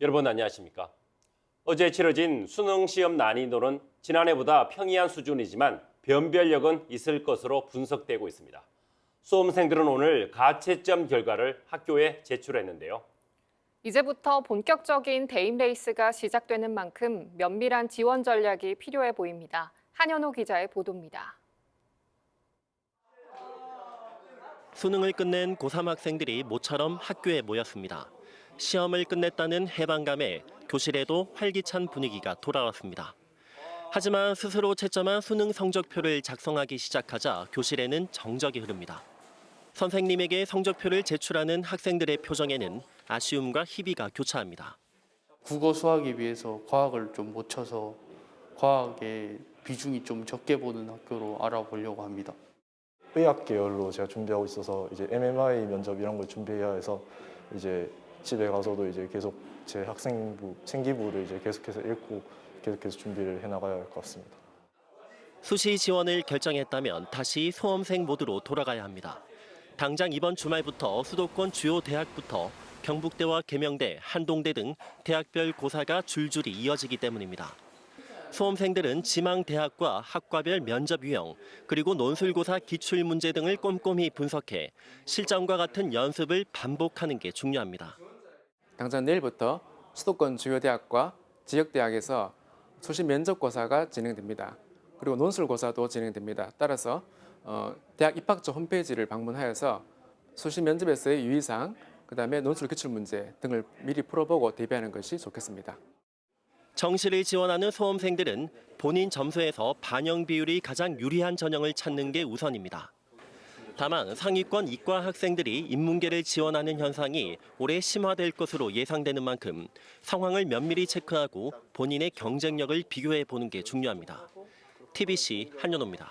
여러분 안녕하십니까? 어제 치러진 수능 시험 난이도는 지난해보다 평이한 수준이지만 변별력은 있을 것으로 분석되고 있습니다. 수험생들은 오늘 가채점 결과를 학교에 제출했는데요. 이제부터 본격적인 대임 레이스가 시작되는 만큼 면밀한 지원 전략이 필요해 보입니다. 한현호 기자의 보도입니다. 수능을 끝낸 고3 학생들이 모처럼 학교에 모였습니다. 시험을 끝냈다는 해방감에 교실에도 활기찬 분위기가 돌아왔습니다. 하지만 스스로 채점한 수능 성적표를 작성하기 시작하자 교실에는 정적이 흐릅니다. 선생님에게 성적표를 제출하는 학생들의 표정에는 아쉬움과 희비가 교차합니다. 국어 수학에 비해서 과학을 좀 못 쳐서 과학의 비중이 좀 적게 보는 학교로 알아보려고 합니다. 의학 계열로 제가 준비하고 있어서 이제 MMI 면접 이런 걸 준비해야 해서 이제 집에 가서도 이제 계속 제 학생부 생기부를 이제 계속해서 읽고 계속해서 준비를 해 나가야 할 것 같습니다. 수시 지원을 결정했다면 다시 수험생 모드로 돌아가야 합니다. 당장 이번 주말부터 수도권 주요 대학부터 경북대와 계명대, 한동대 등 대학별 고사가 줄줄이 이어지기 때문입니다. 수험생들은 지망 대학과 학과별 면접 유형, 그리고 논술고사 기출 문제 등을 꼼꼼히 분석해 실전과 같은 연습을 반복하는 게 중요합니다. 당장 내일부터 수도권 주요 대학과 지역 대학에서 수시 면접고사가 진행됩니다. 그리고 논술고사도 진행됩니다. 따라서 어, 대학 입학처 홈페이지를 방문하여서 수시 면접에서의 유의사항, 그 다음에 논술 기출 문제 등을 미리 풀어보고 대비하는 것이 좋겠습니다. 정시를 지원하는 수험생들은 본인 점수에서 반영 비율이 가장 유리한 전형을 찾는 게 우선입니다. 다만 상위권 이과 학생들이 인문계를 지원하는 현상이 올해 심화될 것으로 예상되는 만큼 상황을 면밀히 체크하고 본인의 경쟁력을 비교해 보는 게 중요합니다. TBC 한연호입니다.